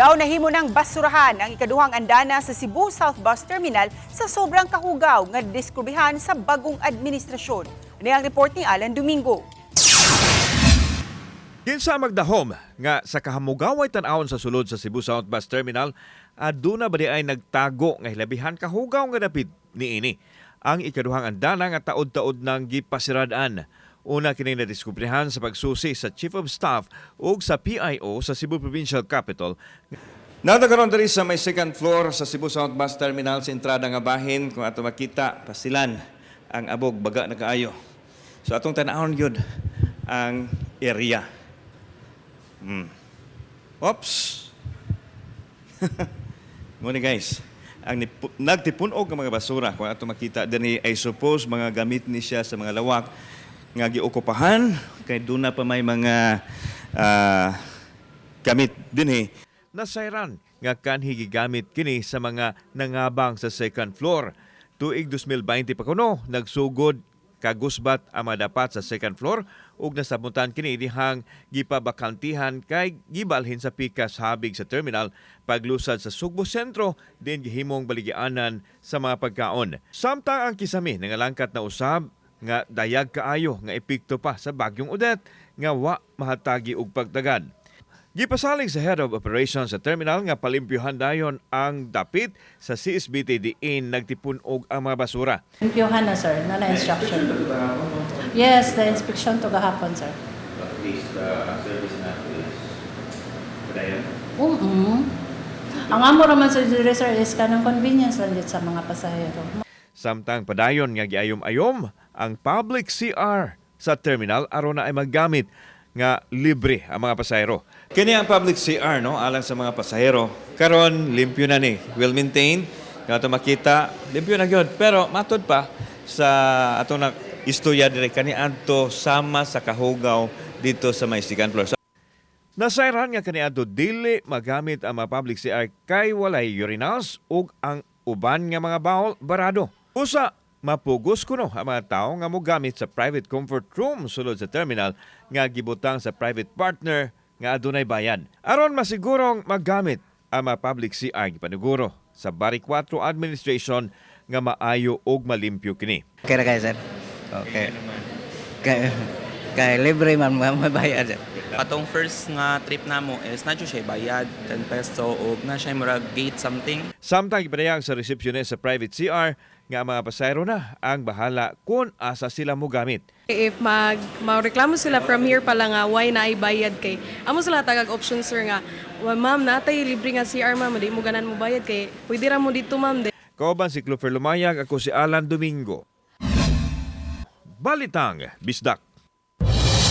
Daw nahimo ng basurahan ang ikaduhang andana sa Cebu South Bus Terminal sa sobrang kahugaw nga diskubihan sa bagong administrasyon. Ano ang report ni Alan Domingo? Kinsa magdahom nga sa kahamugaway tan-awon sa sulod sa Cebu South Bus Terminal, aduna ba di ay nagtago nga hilabihan kahugaw nga dapit niini. Ang ikaduhang andana nga taod-taod nang gipasiradaan. Una kini nadiskubrihan sa pagsusi sa Chief of Staff ug sa PIO sa Cebu Provincial Capital Nadagaron diri sa may second floor sa Cebu South Bus Terminal sa entrada nga bahin kung ato makita pasilan ang abog baga na kaayo. So atong tan-awon gyud ang area. Hmm. Oops. Muna guys, ang nagtipunog ng mga basura kung ato makita dinhi I suppose mga gamit ni siya sa mga lawak nga giokupahan kay duna pa may mga ah, gamit dinhi nasayran nga kanhi gigamit kini sa mga nangabang sa second floor. Tuig 2020 pa kuno nagsugod kagusbat ang madapat sa second floor ug nasabutan kini dihang gipabakantihan kay gibalhin sa pikas habig sa terminal paglusad sa Sugbo Sentro din gihimong baligyanan sa mga pagkaon. Samtang ang kisami nangalangkat na usab nga dayag kaayo nga epekto pa sa bagyong Odette nga wa mahatagi og pagdagad. Gipasalig sa Head of Operations sa terminal nga palimpyuhan dayon ang dapit sa CSBT diin nagtipon og ang mga basura. Limpyohan na, sir. Na na-instruction. Yes, the inspection to gahapon, sir. At least uh, service na is padayon. Oo. Ang amo raman sa jury, sir, is kanang convenience lang dito sa mga pasahero. Samtang padayon nga giayom-ayom ang public CR sa terminal aron na ay maggamit nga libre ang mga pasahero. Kini ang public CR no alang sa mga pasahero. Karon limpyo na ni, well maintained. Kato makita, limpyo na gyud. Pero matod pa sa ato na istorya dire kani adto sama sa kahugaw dito sa may second floor. So, Nasayran nga kaniadto dili magamit ang mga public CR kay walay urinals ug ang uban nga mga bawol barado. Usa, mapugos kuno ang mga tawo nga mogamit sa private comfort room sulod sa terminal nga gibutang sa private partner nga adunay bayad. Aron masigurong magamit ang mga public CR gipanuguro sa Bari 4 administration nga maayo ug malimpyo kini. Okay na kayo, sir? Okay. Kay, kay libre man mga mabayad, sir. Patong first nga trip namo is na siya bayad 10 peso o na siya murag gate something. Samtang ipadayag sa receptionist sa private CR nga mga pasayro na ang bahala kung asa sila mo gamit. If mag maureklamo sila from here pa lang nga why na bayad kay amo sila tagag option sir nga "Wa, ma'am natay libre nga CR ma'am di mo ganan mo bayad kay pwede ra mo dito ma'am Kauban si Clover Lumayag, ako si Alan Domingo. Balitang, Bisdak.